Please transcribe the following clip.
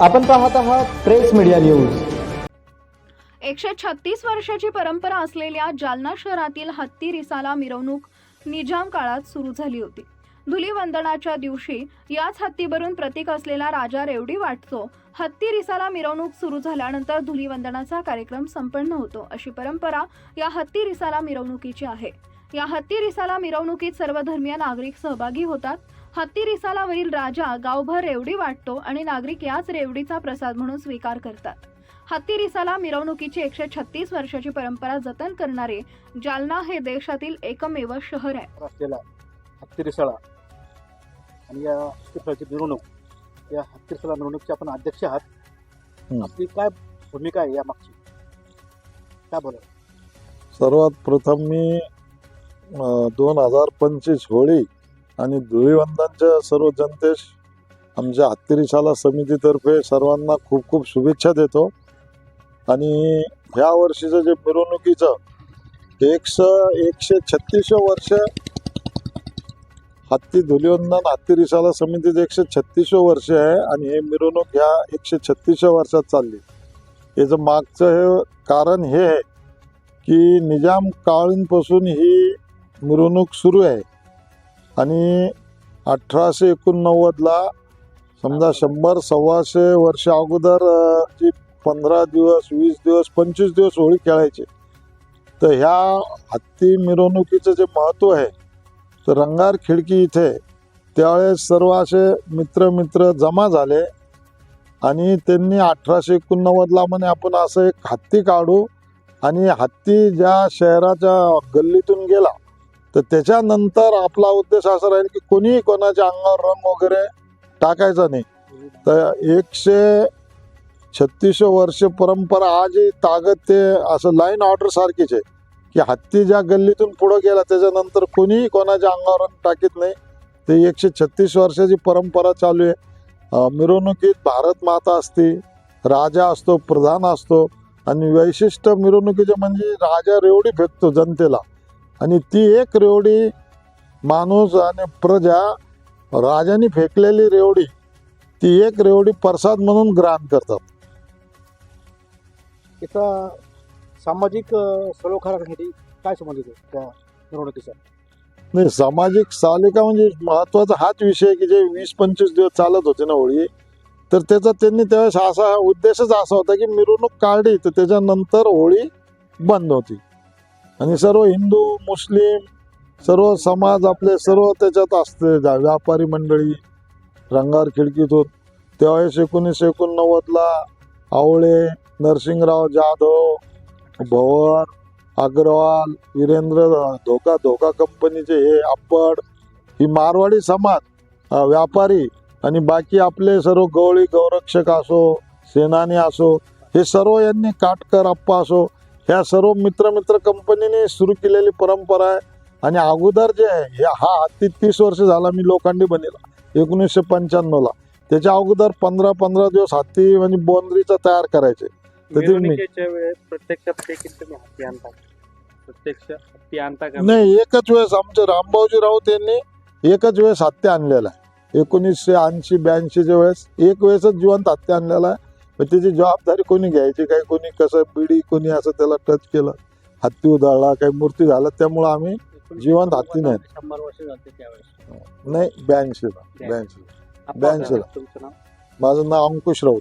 आपण पाहत आहात प्रेस मीडिया न्यूज. एकशे छत्तीस वर्षाची परंपरा असलेल्या जालना शहरातील हत्ती रिसाला मिरवणूक निजाम काळात सुरू झाली होती. धुलीवंदनाच्या दिवशी याच हत्तीवरून प्रतीक असलेला राजा रेवडी वाटतो. हत्ती रिसाला मिरवणूक सुरू झाल्यानंतर धुलीवंदनाचा कार्यक्रम संपन्न होतो. अशी परंपरा या हत्ती रिसाला मिरवणुकीची आहे. या हत्ती रिसाला मिरवणुकीत सर्व धर्मीय नागरिक सहभागी होतात. हत्ती रिसालावरील राजा गावभर रेवडी वाटतो आणि नागरिक याच रेवडीचा प्रसाद म्हणून स्वीकार करतात. हत्ती रिसाला मिरवणुकीची एकशे छत्तीस वर्षाची परंपरा जतन करणारे जालना हे देशातील एकमेव शहर आहे. हत्ती रिसाळा आणि या हत्तीफळाची मिरवणूक या रिसाळा मिरवणूकचे आपण अध्यक्ष आहात. हं. आपली काय भूमिका आहे या मागची काय बोला सर्वात प्रथम मी दोन हजार पंचवीस होळी आणि धुळीवंदनच्या सर्व जनतेस आमच्या हत्तीरिशाला समितीतर्फे सर्वांना खूप खूप शुभेच्छा देतो. आणि ह्या वर्षीचं जे मिरवणुकीचं एकशे एकशे छत्तीस वर्ष हत्ती धुलीवंदन हत्ती रिसाला समितीचं एकशे छत्तीस वर्ष आहे आणि हे मिरवणूक ह्या एकशे छत्तीस वर्षात चालली. याचं मागचं हे कारण हे आहे की निजाम काळींपासून ही मिरवणूक सुरू आहे. आणि अठराशे एकोणनव्वदला समजा शंभर सव्वाशे वर्ष अगोदर जी पंधरा दिवस वीस दिवस पंचवीस दिवस होळी खेळायचे. तर ह्या हत्ती मिरवणुकीचं जे महत्त्व आहे तर रंगार खिडकी इथे. त्यावेळेस सर्व असे मित्र मित्र जमा झाले. आणि त्यांनी अठराशे एकोणनव्वदला म्हणे आपण असं एक हत्ती काढू. आणि हत्ती ज्या शहराच्या गल्लीतून गेला. तर त्याच्यानंतर आपला उद्देश असा राहील की कोणीही कोणाच्या अंगावर रंग वगैरे टाकायचा नाही. तर एकशे छत्तीस वर्ष परंपरा आजही ताकद ते असं लाईन ऑर्डर सारखीच आहे. की हत्ती ज्या गल्लीतून पुढं गेला त्याच्यानंतर कोणीही कोणाच्या अंगावर टाकीत नाही. ते एकशे छत्तीस वर्षाची परंपरा चालू आहे. मिरवणुकीत भारत माता असते राजा असतो प्रधान असतो आणि वैशिष्ट्य मिरवणुकीचे म्हणजे राजा रेवडी फेकतो जनतेला. आणि ती एक रेवडी माणूस आणि प्रजा राजाने फेकलेली रेवडी ती एक रेवडी प्रसाद म्हणून ग्रहण करतात. एका सामाजिक अं, काय संबंधित आहे त्या निवडणुकीचा नाही सामाजिक सालिका म्हणजे महत्त्वाचा हाच विषय की जे वीस पंचवीस दिवस चालत होते ना होळी तर त्याचा त्यांनी त्यावेळेस असा उद्देशच असा होता की मिरवणूक काढली तर त्याच्यानंतर होळी बंद होती. आणि सर्व हिंदू मुस्लिम सर्व समाज आपले सर्व त्याच्यात असते जा- व्यापारी मंडळी रंगार खिडकीतून त्यावेळेस एकोणीसशे एकोणनव्वदला आवळे नरसिंगराव जाधव भवन अग्रवाल वीरेंद्र धोका धोका कंपनीचे हे अप्पड ही मारवाडी समाज व्यापारी आणि बाकी आपले सर्व गवळी गौरक्षक असो सेनानी असो हे सर्व यांनी काटकर अप्पा असो ह्या सर्व मित्र मित्र कंपनीने सुरू केलेली परंपरा आहे. आणि अगोदर जे आहे हे हा हत्ती तीस वर्ष झाला मी लोखंडी बनेला एकोणीसशे पंच्याण्णवला. त्याच्या अगोदर पंधरा पंधरा दिवस हत्ती म्हणजे बोंद्रीचा तयार करायचे. मिरवणुकीच्या वेळेस प्रत्यक्षात देखील तुम्ही हत्ती आणता? प्रत्यक्ष हत्ती आणता का? नाही एकच वेळेस आमचे रामभाऊजी राऊत यांनी एकच वेळेस हत्या आणलेला आहे. एकोणीसशे ऐंशी ब्याऐंशीच्या वेळेस एक वेळेसच जिवंत हत्या आणलेला आहे. पण त्याची जबाबदारी कोणी घ्यायची काय कोणी कसं बिडी कोणी असं त्याला टच केलं हत्ती उधळला काही मूर्ती झाला त्यामुळं आम्ही जिवंत हत्ती नाही. शंभर वर्ष झाले त्यावेळेस. नाही ब्याऐंशीला ब्याऐंशीला. तुमचं नाव? माझं नाव अंकुश राऊत.